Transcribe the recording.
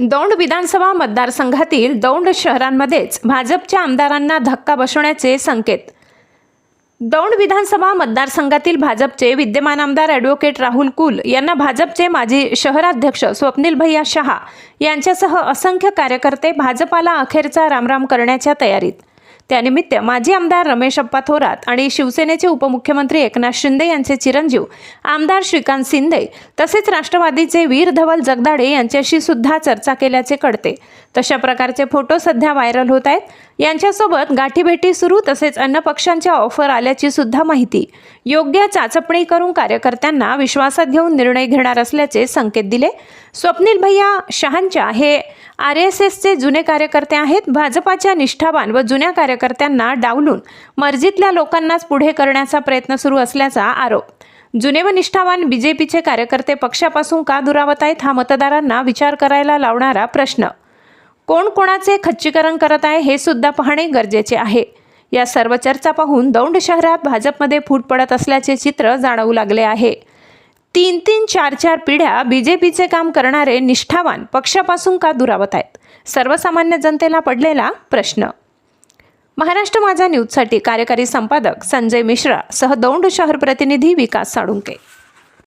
दौंड विधानसभा मतदारसंघातील दौंड शहरांमध्येच भाजपच्या आमदारांना धक्का बसवण्याचे संकेत. दौंड विधानसभा मतदारसंघातील भाजपचे विद्यमान आमदार ॲडव्होकेट राहुल कुल यांना भाजपचे माजी शहराध्यक्ष स्वप्नील भैया शहा यांच्यासह असंख्य कार्यकर्ते भाजपाला अखेरचा रामराम करण्याच्या तयारीत. त्यानिमित्त माजी आमदार रमेश अप्पा थोरात आणि शिवसेनेचे उपमुख्यमंत्री एकनाथ शिंदे यांचे चिरंजीव आमदार श्रीकांत शिंदे तसेच राष्ट्रवादीचे वीर धवल जगदाडे यांच्याशी सुद्धा चर्चा केल्याचे कळते. तशा प्रकारचे फोटो सध्या व्हायरल होत आहेत. यांच्यासोबत गाठीभेटी सुरू तसेच अन्य पक्षांच्या ऑफर आल्याची सुद्धा माहिती. योग्य चाचपणी करून कार्यकर्त्यांना विश्वासात घेऊन निर्णय घेणार असल्याचे संकेत दिले. स्वप्नील भैया शहांच्या हे आर एस एसचे जुने कार्यकर्ते आहेत. भाजपाच्या निष्ठावान व जुन्या कार्यकर्त्यांना डावलून मर्जीतल्या लोकांनाच पुढे करण्याचा प्रयत्न सुरू असल्याचा आरोप. जुने व निष्ठावान बीजेपीचे कार्यकर्ते पक्षापासून का दुरावत आहेत हा मतदारांना विचार करायला लावणारा प्रश्न. कोण कोणाचे खच्चीकरण करत आहे हे सुद्धा पाहणे गरजेचे आहे. या सर्व चर्चा पाहून दौंड शहरात भाजपमध्ये फूट पडत असल्याचे चित्र जाणवू लागले आहे. तीन तीन चार चार पिढ्या बीजेपीचे काम करणारे निष्ठावान पक्षापासून का दुरावत आहेत? सर्वसामान्य जनतेला पडलेला प्रश्न. महाराष्ट्र माझा न्यूजसाठी कार्यकारी संपादक संजय मिश्रा सह दौंड शहर प्रतिनिधी विकास साळुंके.